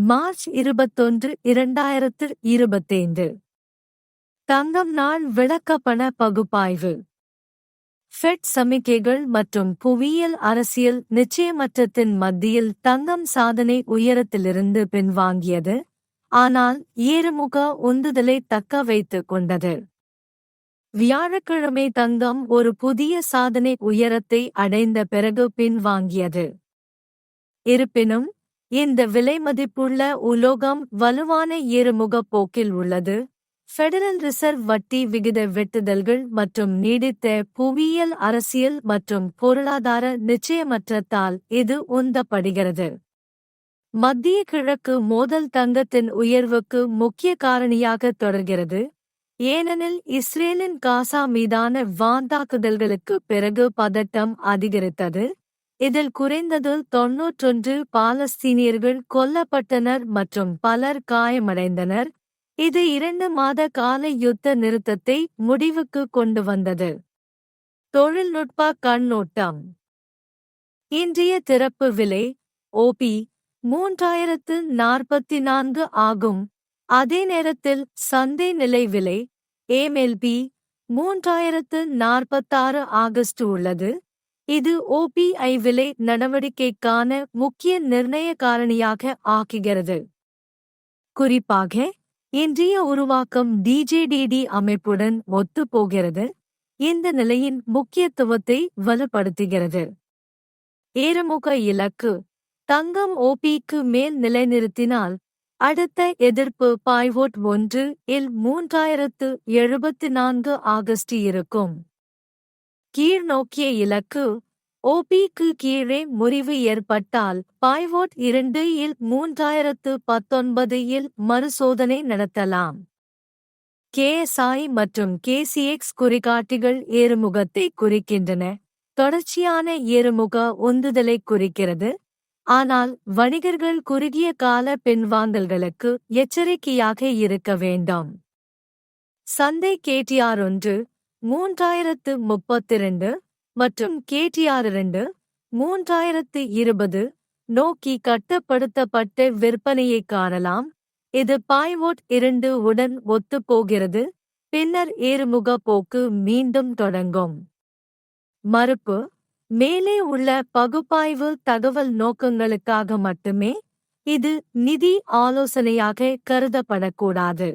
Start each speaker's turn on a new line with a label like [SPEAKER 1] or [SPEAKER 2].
[SPEAKER 1] March இருபத்தொன்று இரண்டாயிரத்து இருபத்தைந்து. தங்கம் நாள் விளக்கப்பண பகுப்பாய்வு. ஃபெட் சமிக்கைகள் மற்றும் புவியியல் அரசியல் நிச்சயமற்றத்தின் மத்தியில் தங்கம் சாதனை உயரத்திலிருந்து பின்வாங்கியது ஆனால் ஏறுமுக உந்துதலை தக்க வைத்துக் கொண்டது. வியாழக்கிழமை தங்கம் ஒரு புதிய சாதனை உயரத்தை அடைந்த பிறகு பின்வாங்கியது. இருப்பினும் இந்த விலைமதிப்புள்ள உலோகம் வலுவான ஏறுமுக போக்கில் உள்ளது. ஃபெடரல் ரிசர்வ் வட்டி விகித வெட்டுதல்கள் மற்றும் நீடித்த புவியியல் அரசியல் மற்றும் பொருளாதார நிச்சயமற்றத்தால் இது உந்தப்படுகிறது. மத்திய கிழக்கு மோதல் தங்கத்தின் உயர்வுக்கு முக்கிய காரணியாக தொடர்கிறது. ஏனெனில் இஸ்ரேலின் காசா மீதான வாந்தாக்குதல்களுக்கு பிறகு பதட்டம் அதிகரித்தது. இதில் குறைந்தது தொன்னூற்றொன்று பாலஸ்தீனியர்கள் கொல்லப்பட்டனர் மற்றும் பலர் காயமடைந்தனர். இது இரண்டு மாத கால யுத்த நிறுத்தத்தை முடிவுக்கு கொண்டு வந்தது. தொழில்நுட்ப கண்ணோட்டம். இன்றைய திறப்பு விலை ஓபி மூன்றாயிரத்து நாற்பத்தி நான்கு ஆகும். அதே நேரத்தில் சந்தை நிலை விலை ஏமெல்பி மூன்றாயிரத்து நாற்பத்தாறு ஆகஸ்ட் உள்ளது. இது ஓபிஐ விலை நடவடிக்கைக்கான முக்கிய நிர்ணய காரணியாக ஆக்குகிறது. குறிப்பாக இன்றைய உருவாக்கம் டிஜேடிடி அமைப்புடன் ஒத்துப்போகிறது. இந்த நிலையின் முக்கியத்துவத்தை வலுப்படுத்துகிறது. ஏறுமுக இலக்கு. தங்கம் ஓபிக்கு மேல் நிலைநிறுத்தினால் அடுத்த எதிர்ப்பு பாய்வோட் ஒன்று இல் மூன்றாயிரத்து எழுபத்து நான்கு ஆகஸ்ட் இருக்கும். கீழ்நோக்கிய இலக்கு ஓபிக்கு கீழே முறிவு ஏற்பட்டால் பாய்வோட் இரண்டு இல் மூன்றாயிரத்து பத்தொன்பது இல் மறுசோதனை நடத்தலாம். கேஎஸ்ஐ மற்றும் கேசிஎக்ஸ் குறிகாட்டிகள் ஏறுமுகத்தை குறிக்கின்றன. தொடர்ச்சியான ஏறுமுக உந்துதலை குறிக்கிறது. ஆனால் வணிகர்கள் குறுகிய கால பின்வாங்கல்களுக்கு எச்சரிக்கையாக இருக்க வேண்டும். சந்தை கேடிஆர் ஒன்று மூன்றாயிரத்து முப்பத்திரண்டு மற்றும் கேடிஆர் இரண்டு மூன்றாயிரத்து இருபது நோக்கி கட்டுப்படுத்தப்பட்ட விற்பனையை காணலாம். இது பாய்வோட் இரண்டு உடன் ஒத்துப்போகிறது. பின்னர் ஏறுமுக போக்கு மீண்டும் தொடங்கும். மறுப்பு. மேலே உள்ள பகுப்பாய்வு தகவல் நோக்கங்களுக்காக மட்டுமே இது நிதி ஆலோசனையாக கருதப்படக்கூடாது.